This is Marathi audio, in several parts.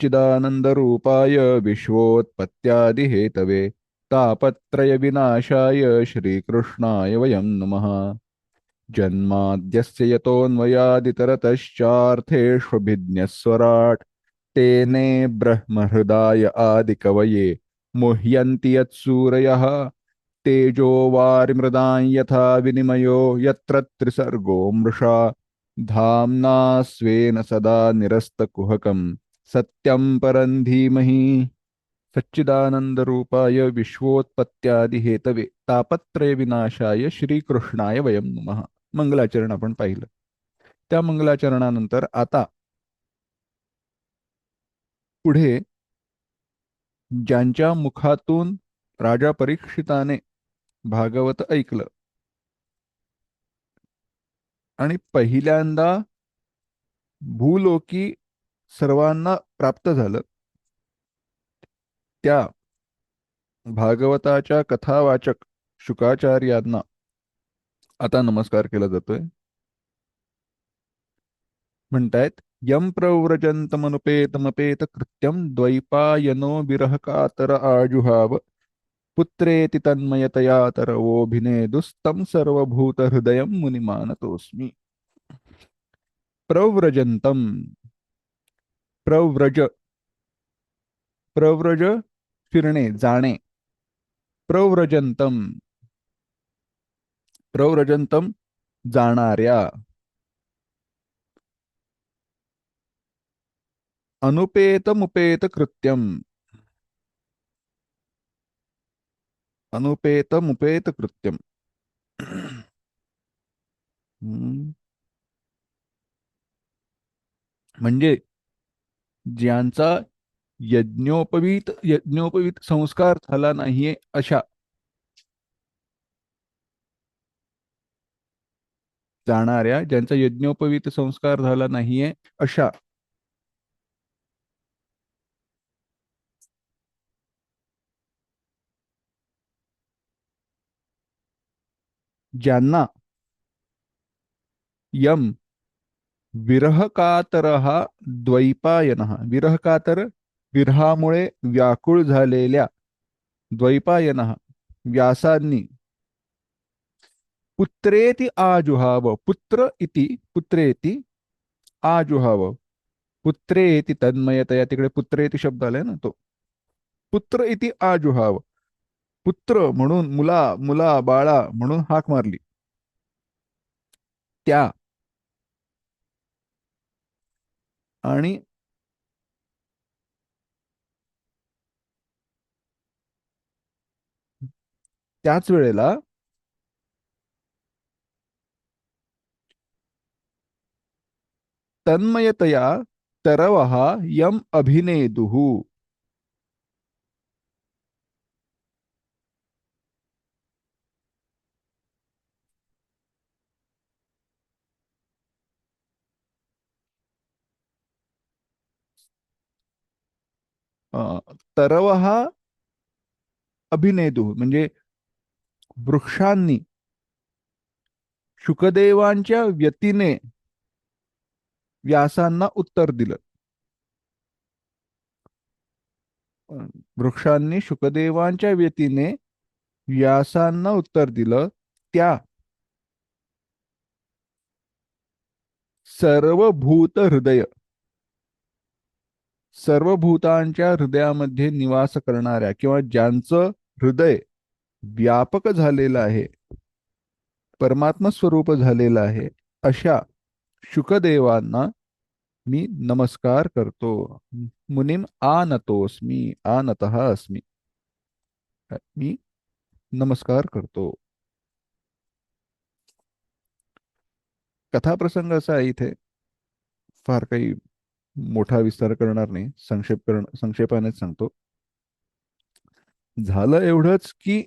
सच्चिदानन्दरूपाय विश्वोत्पत्त्यादिहेतवे तापत्रयविनाशाय श्रीकृष्णाय वयं नमः। जन्माद्यस्य यतोऽन्वयादितरतश्चार्थेष्वभिज्ञस्वराट् तेने ब्रह्महृदाय आदिकवये मुह्यन्ति यत्सूरयः तेजो वारिमृदां यथा विनिमयो यत्र त्रिसर्गो मृषा धाम्ना स्वेन सदा निरस्तकुहकम्। सत्यं परं धीमहि सच्चिदानंदरूपाय विश्वोत्पत्त्यादिहेतवे तापत्रय विनाशाय श्रीकृष्णाय वयं नुमः. मंगलाचरण आपण पाहिलं. त्या मंगलाचरणानंतर आता पुढे ज्यांच्या मुखातून राजा परीक्षिताने भागवत ऐकलं आणि पहिल्यांदा भूलोकी सर्वांना प्राप्त झालं. त्या भागवताच्या कथावाचक शुकाचार्यांना आता नमस्कार केला जातोय. म्हणतायत यम प्रव्रजंतमनुपेतमपेत कृत्यम द्वैपायनो विरह कातर आजुहाव पुत्रेति तन्मयतया तरवोभिनेदुस्तं सर्वभूत हृदय मुनिमानतोस्मी प्रव्रजंतम प्रव्रज. प्रव्रज फिरणे जाणे. प्रव्रजंतम. प्रव्रजंतम जाणाऱ्या. अनुपेतमुपेत कृत्यम अनुपेतमुपेत कृत्यम म्हणजे ज्यांचा यज्ञोपवीत यज्ञोपवीत संस्कार झाला नाहीये अशा. जाणाऱ्या ज्यांचा यज्ञोपवीत संस्कार झाला नाहीये अशा. ज्यांना यम विरहकातर हा द्वैपायन. विरहकातर विरहामुळे व्याकुळ झालेल्या द्वैपायन. व्यासांनी. पुत्रेति आजुहाव. पुत्र इति पुत्रेति आजुहाव. पुत्रेति तन्मयतया. तिकडे पुत्रेति शब्द आलाय ना तो. पुत्र इति आजुहाव. पुत्र म्हणून मुला मुला बाळा म्हणून हाक मारली. त्या आणि त्याच वेळेला तन्मयतया तरवहा यम अभिनेदुहू तरव हा अभिनेदू म्हणजे वृक्षांनी शुकदेवांच्या व्यतीने व्यासांना उत्तर दिलं. वृक्षांनी शुकदेवांच्या व्यतीने व्यासांना उत्तर दिलं. त्या सर्व भूत हृदय सर्व भूतांच्या हृदयामध्ये निवास करणाऱ्या किंवा ज्यांचं हृदय व्यापक झालेलं आहे परमात्मा स्वरूप झालेलं आहे अशा शुकदेवांना मी नमस्कार करतो. मुनिम आनतोस्मी आनत अस्मी. मी नमस्कार करतो. कथाप्रसंग असा आहे इथे. फार काही मोठा विस्तार करणार नाही. संक्षेप करण संक्षेपानेच सांगतो. झालं एवढंच की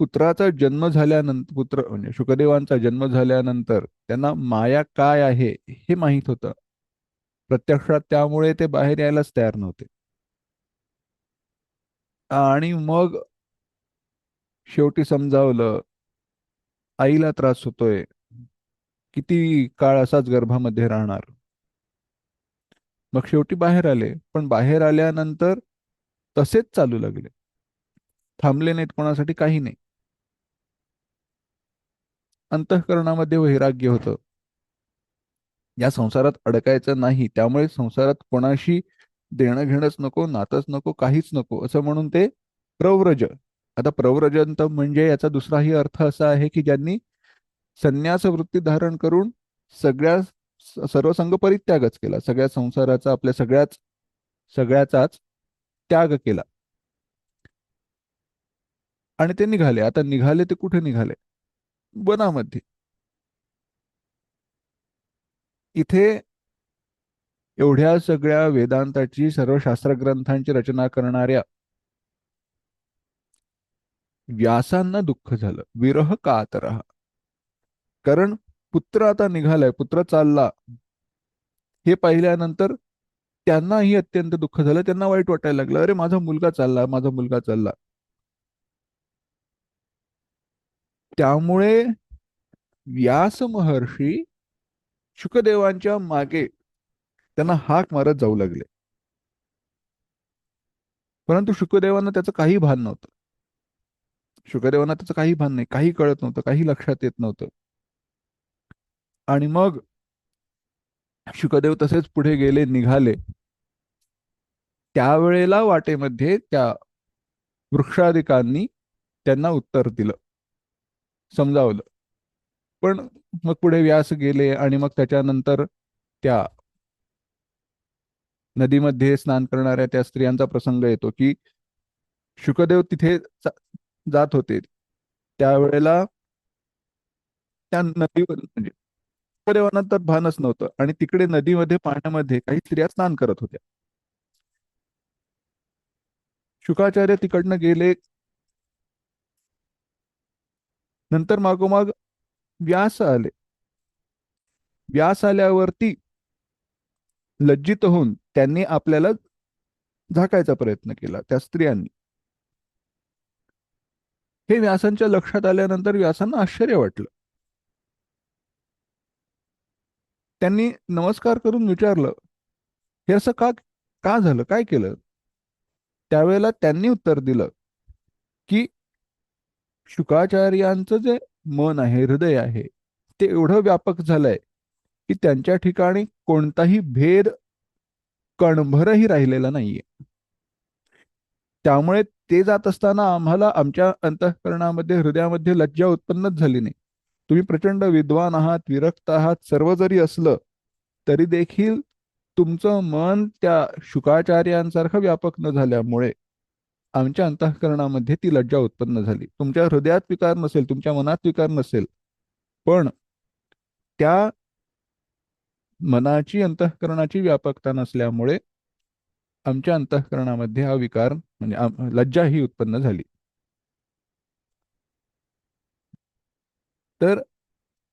पुत्राचा जन्म झाल्यानंतर पुत्र म्हणजे शुकदेवांचा जन्म झाल्यानंतर त्यांना माया काय आहे हे माहीत होतं. प्रत्यक्षात त्यामुळे ते बाहेर यायलाच तयार नव्हते. आणि मग शेवटी समजावलं आईला त्रास होतोय. किती काळ असाच गर्भामध्ये राहणार? मग शेवटी बाहेर आले. पण बाहेर आल्यानंतर तसेच चालू लागले. थांबले नाहीत कोणासाठी काही नाही. अंतःकरणामध्ये वैराग्य होतं. या संसारात अडकायचं नाही. त्यामुळे संसारात कोणाशी देणं घेणंच नको नातच नको काहीच नको असं म्हणून ते प्रव्रज. आता प्रव्रजंत म्हणजे याचा दुसराही अर्थ असा आहे की ज्यांनी संन्यास वृत्ती धारण करून सगळ्या सर्व संघ परित्यागच केला. सगळ्या संसाराचा आपल्या सगळ्याच सगळ्याचाच त्याग केला. आणि ते निघाले. आता निघाले ते कुठे निघाले? वनामध्ये. इथे एवढ्या सगळ्या वेदांताची सर्व शास्त्र ग्रंथांची रचना करणाऱ्या व्यासांना दुःख झालं. विरह कातर कारण पुत्र आता निघालाय पुत्र चालला. हे पाहिल्यानंतर त्यांनाही अत्यंत दुःख झालं. त्यांना वाईट वाटायला लागलं. अरे माझा मुलगा चालला माझा मुलगा चालला. त्यामुळे व्यास महर्षी शुकदेवांच्या मागे त्यांना हाक मारत जाऊ लागले. परंतु शुकदेवांना त्याचं काही भान नव्हतं. शुकदेवांना त्याचं काही भान नाही. काही कळत नव्हतं. काही लक्षात येत नव्हतं. आणि मग शुकदेव तसेच पुढे गेले निघाले. त्यावेळेला वाटेमध्ये त्या वृक्षाधिकांनी त्यांना उत्तर दिलं. समजावलं. पण मग पुढे व्यास गेले आणि मग त्याच्यानंतर त्या नदीमध्ये स्नान करणाऱ्या त्या स्त्रियांचा प्रसंग येतो की शुकदेव तिथे जात होते. त्यावेळेला त्या नदीवर म्हणजे शुकदेवांना तर भानच नव्हतं. आणि तिकडे नदीमध्ये पाण्यामध्ये काही स्त्रिया स्नान करत होत्या. शुकाचार्य तिकडनं गेले. नंतर मागोमाग व्यास आले. व्यास आल्यावरती लज्जित होऊन त्यांनी आपल्याला झाकायचा प्रयत्न केला त्या स्त्रियांनी. हे व्यासांच्या लक्षात आल्यानंतर व्यासांना आश्चर्य वाटलं. त्यांनी नमस्कार करून विचारलं हे असं का का झालं? काय केलं? त्यावेळेला त्यांनी उत्तर दिलं की शुकाचार्यांचं जे मन आहे हृदय आहे ते एवढं व्यापक झालंय की त्यांच्या ठिकाणी कोणताही भेद कणभरही राहिलेला नाहीये. त्यामुळे ते जात असताना आम्हाला आमच्या अंतःकरणामध्ये हृदयामध्ये लज्जा उत्पन्नच झाली नाही. तुम्ही प्रचंड विद्वान आहात विरक्त आहात सर्व जरी असलं तरी देखील तुमचं मन त्या शुकाचार्यांसारखं व्यापक न झाल्यामुळे आमच्या अंतःकरणामध्ये ती लज्जा उत्पन्न झाली. तुमच्या हृदयात विकार नसेल तुमच्या मनात विकार नसेल पण त्या मनाची अंतःकरणाची व्यापकता नसल्यामुळे आमच्या अंतःकरणामध्ये हा विकार म्हणजे लज्जा ही उत्पन्न झाली. तर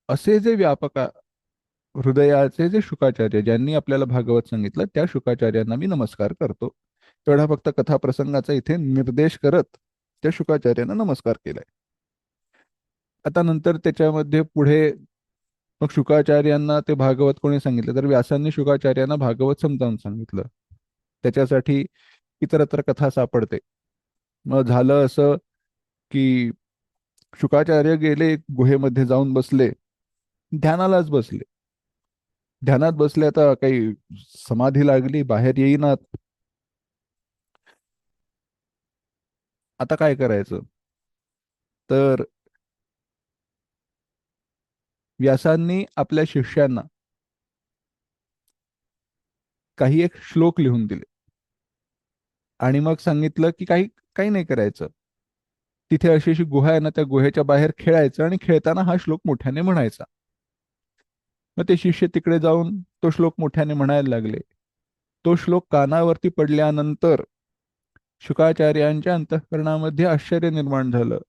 असे जे व्यापक हृदयाचे जे शुकाचार्य ज्यांनी आपल्याला भागवत सांगितलं त्या शुकाचार्यांना मी नमस्कार करतो. तेवढा फक्त कथा प्रसंगाचा इथे निर्देश करत त्या शुकाचार्यांना नमस्कार केलाय. आता नंतर त्याच्यामध्ये पुढे मग शुकाचार्यांना ते भागवत कोणी सांगितलं? तर व्यासांनी शुकाचार्यांना भागवत समजावून सांगितलं. त्याच्यासाठी इतरत्र कथा सापडते. मग झालं असं की शुकाचार्य गेले गुहेमध्ये जाऊन बसले ध्यानालाच बसले. ध्यानात बसले आता काही समाधी लागली बाहेर येईनात. आता काय करायचं? तर व्यासांनी आपल्या शिष्यांना काही एक श्लोक लिहून दिले. आणि मग सांगितलं की काही काही नाही करायचं. तिथे अशी अशी गुहा आहे ना त्या गुहेच्या बाहेर खेळायचं आणि खेळताना हा श्लोक मोठ्याने म्हणायचा. मग ते शिष्य तिकडे जाऊन तो श्लोक मोठ्याने म्हणायला लागले. तो श्लोक कानावरती पडल्यानंतर शुकाचार्यांच्या अंतःकरणामध्ये आश्चर्य निर्माण झालं.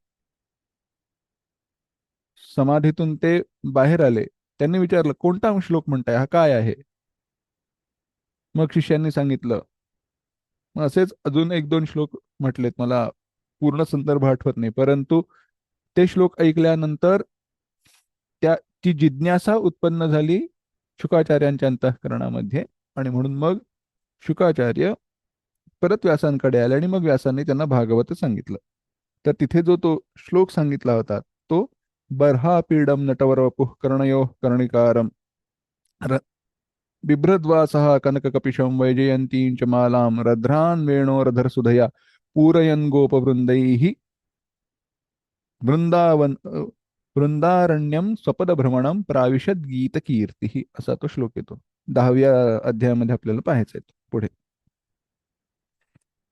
समाधीतून ते बाहेर आले. त्यांनी विचारलं कोणता श्लोक म्हणताय? हा काय आहे? मग शिष्यांनी सांगितलं मग असेच अजून एक दोन श्लोक म्हटलेत मला. पूर्ण संदर्भ आठवत नाही. परंतु ते श्लोक ऐकल्यानंतर त्या ती जिज्ञासा उत्पन्न झाली शुकाचार्यांच्या अंतःकरणामध्ये आणि म्हणून मग शुकाचार्य परत व्यासांकडे आले आणि मग व्यासांनी त्यांना भागवत सांगितलं. तर तिथे जो तो श्लोक सांगितला होता तो बर्हा पीडम नटवर वपुः कर्णयो कर्णिकारम र बिभ्रद्वासः कनककपिशं वैजयन्तीं च मालां रध्रान् वेणोरधरसुधया पूरयन गोपवृन्दैः वृंदावन अ, वृंदारण्यम स्वपदभ्रमणम प्राविशद गीत कीर्ती असा तो श्लोक येतो. दहाव्या अध्यायामध्ये आपल्याला पाहायचं आहे पुढे.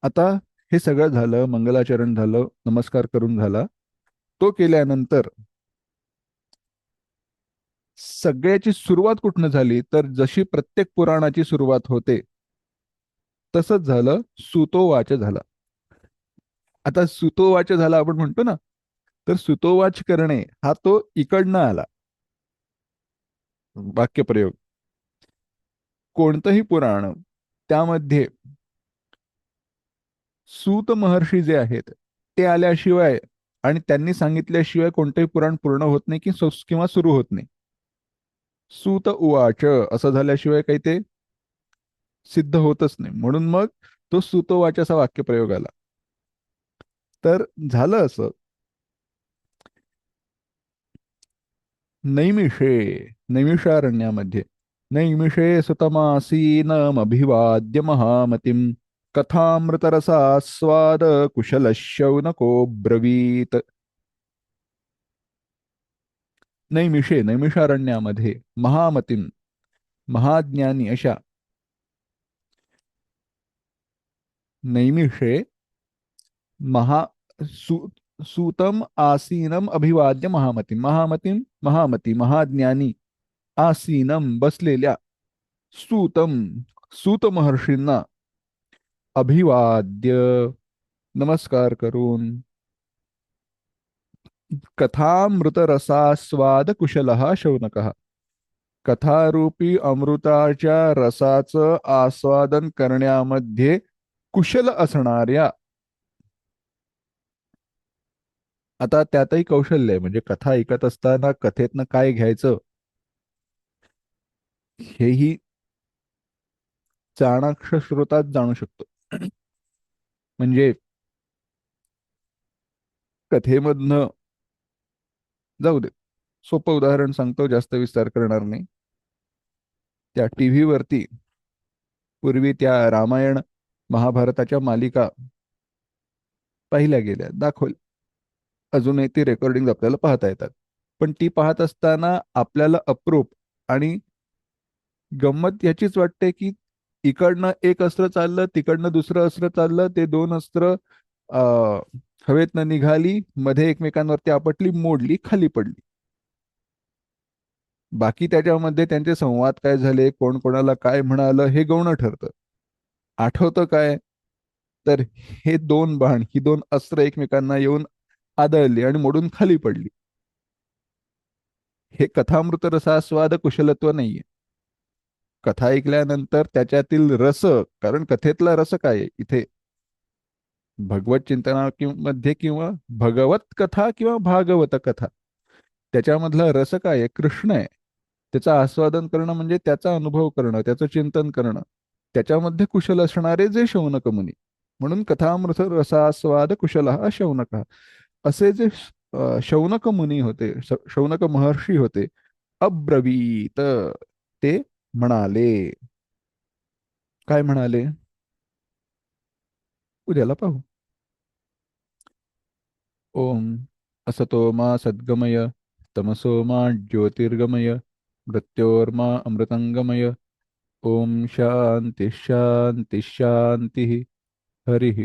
आता हे सगळं झालं मंगलाचरण झालं नमस्कार करून झाला. तो केल्यानंतर सगळ्याची सुरुवात कुठनं झाली? तर जशी प्रत्येक पुराणाची सुरुवात होते तसंच झालं सुतोवाच झाला. आता सुतोवाच झाला आपण म्हणतो ना तर सुतोवाच करणे हा तो इकडनं आला. वाक्यप्रयोग. कोणतंही पुराण त्यामध्ये सूत महर्षी जे आहेत ते आल्याशिवाय आणि त्यांनी सांगितल्याशिवाय कोणतंही पुराण पूर्ण होत नाही की किंवा सुरू होत नाही. सूत उवाच असं झाल्याशिवाय काही ते सिद्ध होतच नाही. म्हणून मग तो सुतोवाच असा वाक्यप्रयोग आला. तर झालं असं. नैमिषे नैमिषारण्यामध्ये. नैमिषे सुतमासीनमभिवाद्य महामतीं कथामृतरसास्वाद कुशलशौनको ब्रवीत नैमिषे नैमिषारण्यामध्ये महामतीं महाज्ञानी अशा. नैमिषे महा सु सूतम आसीनम अभिवाद्य महामती महामती महामती महाज्ञानी आसीनम बसलेल्या सूतम सूत महर्षींना अभिवाद्य. नमस्कार करून. कथामृतरसास्वाद कुशल शौनक। कथारूपी अमृताच्या रसाचं आस्वादन करण्यामध्ये कुशल असणाऱ्या आता त्यातही कौशल्य आहे. म्हणजे कथा ऐकत असताना कथेतनं काय घ्यायचं? हेही चाणाक्ष श्रोताच जाणू शकतो. म्हणजे कथेमधनं जाऊ दे. सोपं उदाहरण सांगतो जास्त विस्तार करणार नाही. त्या टीव्ही वरती पूर्वी त्या रामायण महाभारताच्या मालिका पाहिल्या गेल्या दाखवल्या. अजूनही ती रेकॉर्डिंग आपल्याला पाहता येतात. पण ती पाहत असताना आपल्याला अप्रूप आणि गंमत याचीच वाटते की इकडनं एक अस्त्र चाललं तिकडनं दुसरं अस्त्र चाललं ते दोन अस्त्र हवेतनं निघाली मध्ये एकमेकांवरती आपटली मोडली खाली पडली. बाकी त्याच्यामध्ये त्यांचे संवाद काय झाले कोण कोणाला काय म्हणालं हे गौण ठरतं. आठवतं काय? तर हे दोन बाण ही दोन अस्त्र एकमेकांना येऊन आदळली आणि मोडून खाली पडली. हे कथामृत रसास्वाद कुशलत्व नाहीये. कथा ऐकल्यानंतर त्याच्यातील रस कारण कथेतला रस काय इथे? भगवत चिंतना मध्ये किंवा भगवत कथा किंवा भागवत कथा त्याच्यामधला रस काय आहे? कृष्ण आहे. त्याचं आस्वादन करणं म्हणजे त्याचा अनुभव करणं त्याचं चिंतन करणं. त्याच्यामध्ये कुशल असणारे जे शौनक मुनी म्हणून कथामृत रसास्वाद कुशल हा शौनक. असे जे शौनक मुनी होते शौनक महर्षी होते अब्रवीत ते म्हणाले. काय म्हणाले? उद्याला पाहू. ओम असतो मा सद्गमय तमसो मा ज्योतिर्गमय मृत्योर्मा अमृतंगमय. ओम शांति शांति शांती हरिः